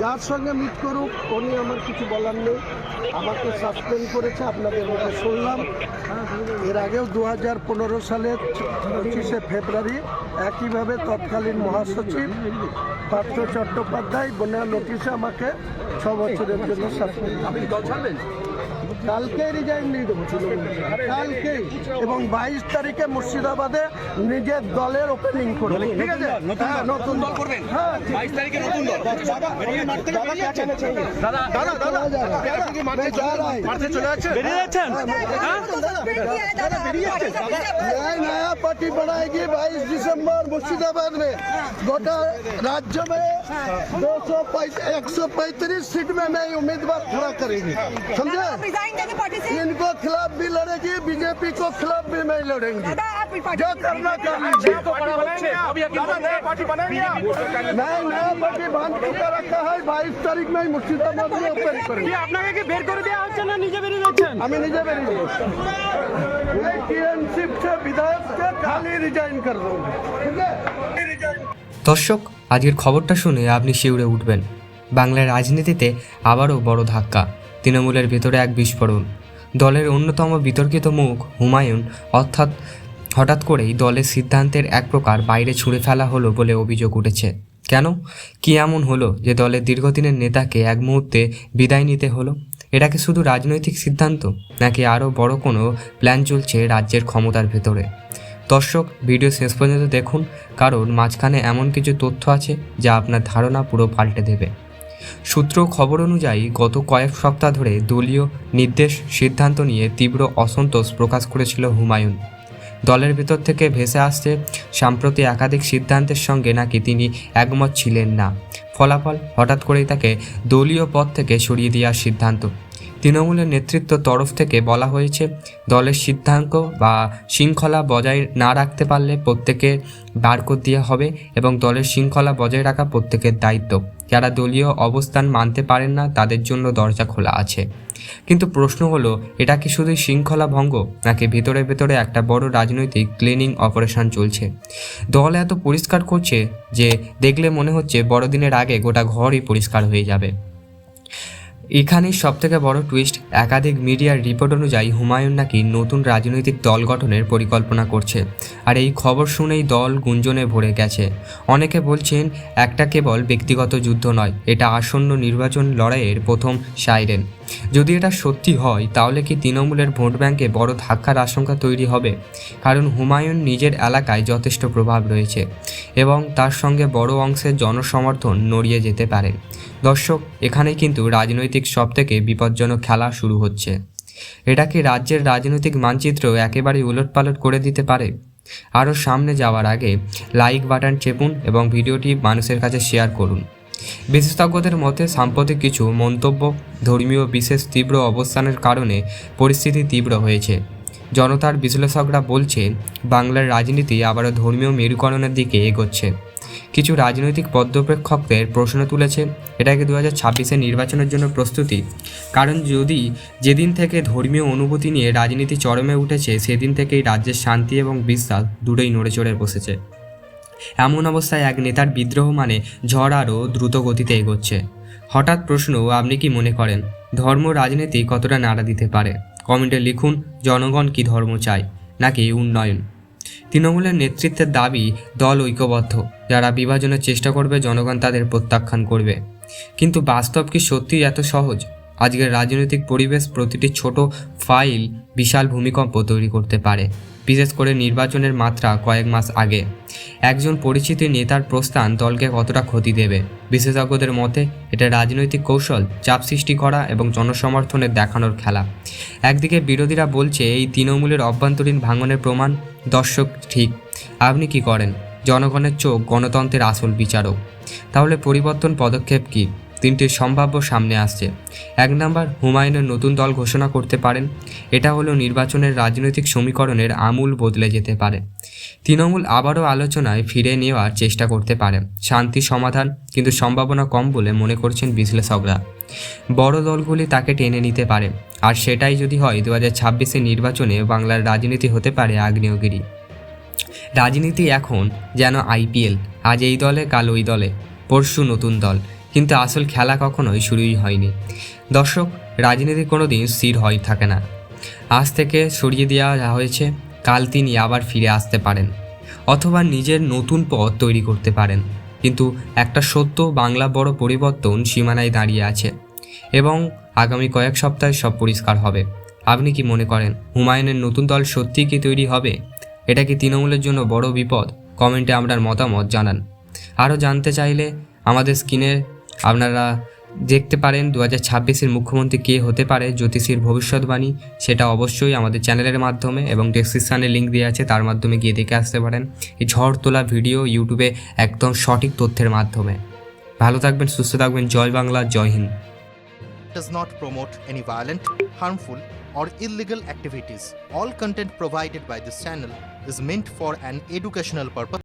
যার সঙ্গে মিট করুক উনি আমার কিছু বলার নেই। আমাকে সাসপেন্ড করেছে আপনাদের মধ্যে শুনলাম। এর আগেও দু হাজার পনেরো সালের পঁচিশে ফেব্রুয়ারি একইভাবে তৎকালীন মহাসচিব পার্থ চট্টোপাধ্যায় বন্যা নোটিশে আমাকে ছ বছরের জন্য সাসপেন্ড আপনি দল ছাড়বেন? কালকে রিজাইন দিয়ে দেবো কালকে এবং বাইশ তারিখে মুর্শিদাবাদে নিজের দলের ওপেনিং করবে ঠিক আছে নতুন দল করবেন হ্যাঁ বাইশ তারিখে নতুন দল দাদা দাদা দাদা চলে যাচ্ছে বেরিয়ে যাচ্ছেন पार्टी बनाएगी बाईस दिसंबर मुर्शिदाबाद में। गोटा राज्य में दो सौ एक सौ पैंतीस सीट में मैं उम्मीदवार खड़ा करेंगे। समझे? इनको खिलाफ भी लड़ेगी बीजेपी को खिलाफ भी मैं लड़ेंगे। जो करना कर लीजिए पार्टी बनाएंगे आप नया नया पार्टी बांध चुका रखा है बाईस तारीख में ही मुर्शिदाबाद में ओपन करेंगे আপনাকে কি বের করে দেওয়া হচ্ছে না নিজে বেরিয়ে যাচ্ছেন আমি নিজে বেরিয়ে যাচ্ছি। मैं टीएमसी से विधायक के खाली रिजाइन कर दूंगा ठीक है रिजाइन দর্শক আজকের খবরটা শুনে আপনি শিউরে উঠবেন বাংলার রাজনীতিতে আবারও বড় ধাক্কা তৃণমূলের ভেতরে এক বিস্ফোরণ দলের অন্যতম বিতর্কিত মুখ হুমায়ুন অর্থাৎ হঠাৎ করেই দলের সিদ্ধান্তের এক প্রকার বাইরে ছুঁড়ে ফেলা হলো বলে অভিযোগ উঠেছে। কেন? কি এমন হলো যে দলের দীর্ঘদিনের নেতাকে এক মুহূর্তে বিদায় নিতে হলো? এটা কি শুধু রাজনৈতিক সিদ্ধান্ত, নাকি আরও বড় কোনো প্ল্যান চলছে রাজ্যের ক্ষমতার ভেতরে? দর্শক, ভিডিও শেষ পর্যন্ত দেখুন, কারণ মাঝখানে এমন কিছু তথ্য আছে যা আপনার ধারণা পুরো পাল্টে দেবে। সূত্র খবর অনুযায়ী, গত কয়েক সপ্তাহ ধরে দলীয় নির্দেশ সিদ্ধান্ত নিয়ে তীব্র অসন্তোষ প্রকাশ করেছিল হুমায়ুন। দলের ভিতর থেকে ভেসে আসছে। সাম্প্রতি একাধিক সিদ্ধান্তের সঙ্গে নাকি তিনি একমত ছিলেন না। ফলাফল হঠাৎ করেই তাকে দলীয় পদ থেকে সরিয়ে দেওয়ার সিদ্ধান্ত। তৃণমূলের নেতৃত্ব তরফ থেকে বলা হয়েছে, দলের সিদ্ধান্ত বা শৃঙ্খলা বজায় না রাখতে পারলে প্রত্যেকে করে দেওয়া হবে এবং দলের শৃঙ্খলা বজায় রাখা প্রত্যেকের দায়িত্ব। যারা দলীয় অবস্থান মানতে পারেন না, তাদের জন্য দরজা খোলা আছে। কিন্তু প্রশ্ন হলো, এটা কি শুধু শৃঙ্খলা ভঙ্গ, নাকি ভেতরে ভেতরে একটা বড় রাজনৈতিক ক্লিনিং অপারেশন চলছে? দল এত পরিষ্কার করছে যে, দেখলে মনে হচ্ছে বড়দিনের আগে গোটা ঘরই পরিষ্কার হয়ে যাবে। এখানেই সবথেকে বড় টুইস্ট একাধিক মিডিয়ার রিপোর্ট অনুযায়ী হুমায়ুন নাকি নতুন রাজনৈতিক দল গঠনের পরিকল্পনা করছে। আর এই খবর শুনেই দল গুঞ্জনে ভরে গেছে। অনেকে বলছেন, একটা কেবল ব্যক্তিগত যুদ্ধ নয়, এটা আসন্ন নির্বাচন লড়াইয়ের প্রথম সাইরেন। যদি এটা সত্যি হয়, তাহলে কি তৃণমূলের ভোট ব্যাংকে বড় ধাক্কার আশঙ্কা তৈরি হবে? কারণ হুমায়ুন নিজের এলাকায় যথেষ্ট প্রভাব রয়েছে এবং তার সঙ্গে বড় অংশের জনসমর্থন নড়িয়ে যেতে পারে। দর্শক, এখানেই কিন্তু রাজনৈতিক সব থেকে বিপজ্জনক খেলা শুরু হচ্ছে। এটা কি রাজ্যের রাজনৈতিক মানচিত্র একেবারে উলটপালট করে দিতে পারে? আরও সামনে যাওয়ার আগে লাইক বাটন চেপুন এবং ভিডিওটি মানুষের কাছে শেয়ার করুন। বিশেষজ্ঞদের মতে, সাম্প্রতিক কিছু মন্তব্য ধর্মীয় বিশেষ তীব্র অবস্থানের কারণে পরিস্থিতি তীব্র হয়েছে। জনতার বিশ্লেষকরা বলছে, বাংলার রাজনীতি আবারও ধর্মীয় মেরুকরণের দিকে এগোচ্ছে। কিছু রাজনৈতিক পর্যবেক্ষকদের প্রশ্ন তুলেছে এটাকে দু হাজার ছাব্বিশের নির্বাচনের জন্য প্রস্তুতি? কারণ যদি যেদিন থেকে ধর্মীয় অনুভূতি নিয়ে রাজনীতি চরমে উঠেছে, সেদিন থেকেই রাজ্যের শান্তি এবং বিশ্বাস দুটোই নড়ে চড়ে বসেছে। এমন অবস্থায় এক নেতার বিদ্রোহ মানে ঝড় আরও দ্রুত গতিতে এগোচ্ছে। হঠাৎ প্রশ্ন, আপনি কি মনে করেন, ধর্ম রাজনীতি কতটা নাড়া দিতে পারে? কমেন্টে লিখুন, জনগণ কি ধর্ম চায়, নাকি উন্নয়ন? তৃণমূলের নেতৃত্বের দাবি, দল ঐক্যবদ্ধ, যারা বিভাজনের চেষ্টা করবে, জনগণ তাদের প্রত্যাখ্যান করবে। কিন্তু বাস্তব কি সত্যিই এত সহজ? আজকের রাজনৈতিক পরিবেশ প্রতিটি ছোট ফাইল, বিশাল ভূমিকম্প তৈরি করতে পারে। বিশেষ করে নির্বাচনের মাত্রা কয়েক মাস আগে। একজন পরিচিত নেতার প্রস্থান দলকে কতটা ক্ষতি দেবে? বিশেষজ্ঞদের মতে, এটা রাজনৈতিক কৌশল, চাপ সৃষ্টি করা এবং জনসমর্থনের দেখানোর খেলা। একদিকে বিরোধীরা বলছে, এই তৃণমূলের অভ্যন্তরীণ ভাঙনের প্রমাণ দর্শক ঠিক। আপনি কি করেন? জনগণের চোখ গণতন্ত্রের আসল বিচারক। তাহলে পরিবর্তন পদক্ষেপ কী? তিনটি সম্ভাব্য সামনে আসছে। এক নাম্বার, হুমায়ুনের নতুন দল ঘোষণা করতে পারেন। এটা হলো নির্বাচনের রাজনৈতিক সমীকরণের আমূল বদলে যেতে পারে। তৃণমূল আবারও আলোচনায় ফিরে নেওয়ার চেষ্টা করতে পারে। শান্তি সমাধান, কিন্তু সম্ভাবনা কম বলে মনে করছেন বিশ্লেষকরা। বড় দলগুলি তাকে টেনে নিতে পারে। আর সেটাই যদি হয় দু হাজার ছাব্বিশে নির্বাচনে বাংলার রাজনীতি হতে পারে আগ্নেয়গিরি। রাজনীতি এখন যেন আইপিএল। আজ এই দলে, কাল ওই দলে। পরশু নতুন দল। কিন্তু আসল খেলা কখনোই শুরুই হয়নি। দর্শক, রাজনীতি কোনো দিন স্থির হয় থাকে না। আজ থেকে সরিয়ে দেওয়া হয়েছে, কাল তিনি আবার ফিরে আসতে পারেন। অথবা নিজের নতুন পথ তৈরি করতে পারেন। কিন্তু একটা সত্য, বাংলা বড় পরিবর্তন সীমানায় দাঁড়িয়ে আছে এবং আগামী কয়েক সপ্তাহে সব পরিষ্কার হবে। আপনি কি মনে করেন, হুমায়ুনের নতুন দল সত্যিই কি তৈরি হবে? এটা কি তৃণমূলের জন্য বড় বিপদ? কমেন্টে আপনার মতামত জানান। আরও জানতে চাইলে আমাদের স্ক্রিনে আপনারা দেখতে পারেন দু হাজার ছাব্বিশের মুখ্যমন্ত্রী কে হতে পারে জ্যোতিষীর ভবিষ্যৎবাণী সেটা অবশ্যই আমাদের চ্যানেলের মাধ্যমে এবং ডেসক্রিপশানে লিঙ্ক দেওয়া আছে তার মাধ্যমে গিয়ে দেখে আসতে পারেন এই ঝড় তোলা ভিডিও ইউটিউবে একদম সঠিক তথ্যের মাধ্যমে ভালো থাকবেন সুস্থ থাকবেন জয় বাংলা জয় Hind does not promote any violent, harmful, or illegal activities. All content provided by this channel is meant for an educational purpose.